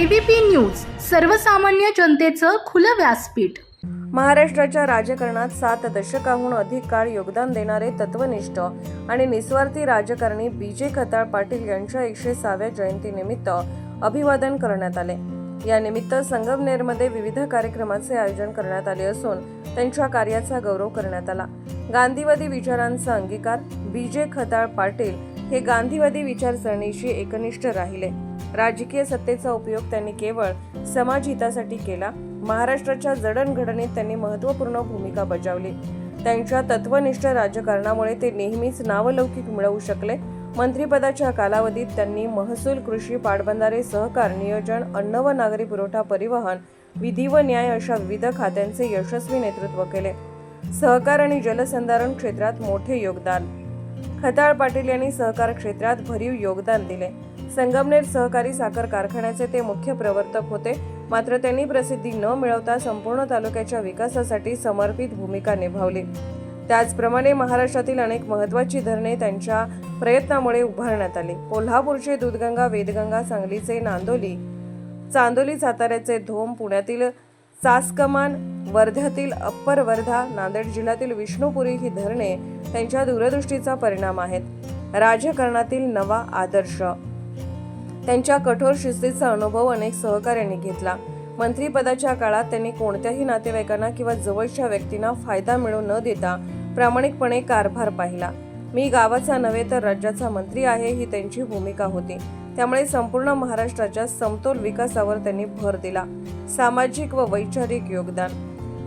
ABP news सर्वसामान्य जनतेचं खुलं व्यासपीठ. महाराष्ट्राच्या राजकारणात सात दशकाहून अधिक काळ योगदान देणारे तत्वनिष्ठ आणि निस्वार्थी राजकारणी बी जे खताळ पाटील यांच्या एकशे सहाव्या जयंतीनिमित्त अभिवादन करण्यात आले. या निमित्त संगमनेरमध्ये विविध कार्यक्रमाचे आयोजन करण्यात आले असून त्यांच्या कार्याचा गौरव करण्यात आला. गांधीवादी विचारांचा अंगीकार बी जे खताळ पाटील हे गांधीवादी विचारसरणीशी एकनिष्ठ राहिले. राजकीय सत्तेचा उपयोग त्यांनी केवळ समाज हितासाठी केला. महाराष्ट्राच्या जडणघडणीत त्यांनी महत्त्वपूर्ण भूमिका बजावली. त्यांच्या तत्वनिष्ठ राजकारणामुळे ते नेहमीच नावलौकिक मिळवू शकले. मंत्रिपदाच्या कालावधीत त्यांनी महसूल कृषी पाटबंधारे सहकार नियोजन अन्न व नागरी पुरवठा परिवहन विधी व न्याय अशा विविध खात्यांचे यशस्वी नेतृत्व केले. सहकार आणि जलसंधारण क्षेत्रात मोठे योगदान. खताळ पाटील यांनी सहकार क्षेत्रात भरीव योगदान दिले. संगमनेर सहकारी साखर कारखान्याचे ते मुख्य प्रवर्तक होते. मात्र त्यांनी प्रसिद्धी न मिळवता संपूर्ण तालुक्याच्या विकासासाठी समर्पित भूमिका निभावली. त्याचप्रमाणे महाराष्ट्रातील अनेक महत्त्वाची धरणे त्यांच्या प्रयत्नामुळे उभारण्यात आली. कोल्हापूरचे दूधगंगा वेदगंगा सांगलीचे नांदोली चांदोली साताऱ्याचे धोम पुण्यातील सासकमान वर्ध्यातील अप्पर वर्धा नांदेड जिल्ह्यातील विष्णुपुरी ही धरणे त्यांच्या दूरदृष्टीचा परिणाम आहेत. राजकारणातील नवा आदर्श त्यांच्या कठोर शिस्तीचा अनुभव अनेक सहकाऱ्यांनी घेतला. मंत्रीपदाच्या काळात त्यांनी कोणत्याही नातेवाईकांना किंवा जवळच्या व्यक्तींना फायदा मिळू न देता प्रामाणिकपणे कारभार पाहिला. मी गावाचा नव्हे तर राज्याचा मंत्री आहे ही त्यांची भूमिका होती. त्यामुळे संपूर्ण महाराष्ट्राच्या समतोल विकासावर त्यांनी भर दिला. सामाजिक व वैचारिक योगदान.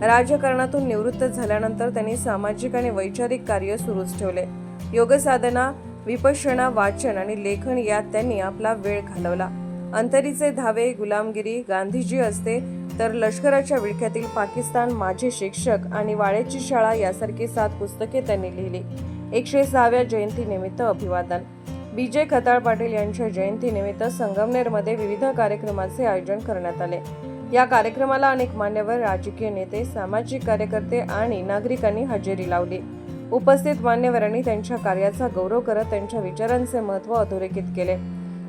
राजकारणातून निवृत्त झाल्यानंतर त्यांनी सामाजिक आणि वैचारिक कार्य सुरूच ठेवले. योगसाधना विपश्यना वाचन आणि लेखन यात त्यांनी आपला वेळ घालवला. अंतरीचे धावे गुलामगिरी गांधीजी असते तर लष्कराच्या विळख्यातील पाकिस्तान माझे शिक्षक आणि वाड्याची शाळा यासारखी सात पुस्तके त्यांनी लिहिली. एकशे सहाव्या जयंतीनिमित्त अभिवादन. बीजे खताळ पाटील यांच्या जयंतीनिमित्त संगमनेरमध्ये विविध कार्यक्रमाचे आयोजन करण्यात आले. या कार्यक्रमाला अनेक मान्यवर राजकीय नेते सामाजिक कार्यकर्ते आणि नागरिकांनी हजेरी लावली. उपस्थित मान्यवरांनी त्यांच्या कार्याचा गौरव करत त्यांच्या विचारांचे महत्त्व अधोरेखित केले.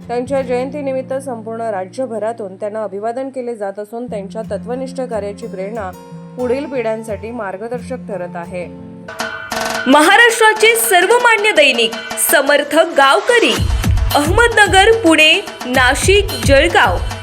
त्यांच्या जयंतीनिमित्त संपूर्ण राज्यभरातून त्यांना अभिवादन केले जात असून त्यांच्या तत्वनिष्ठ कार्याची प्रेरणा पुढील पिढ्यांसाठी मार्गदर्शक ठरत आहे. महाराष्ट्राचे सर्वमान्य दैनिक समर्थ गावकरी अहमदनगर पुणे नाशिक जळगाव.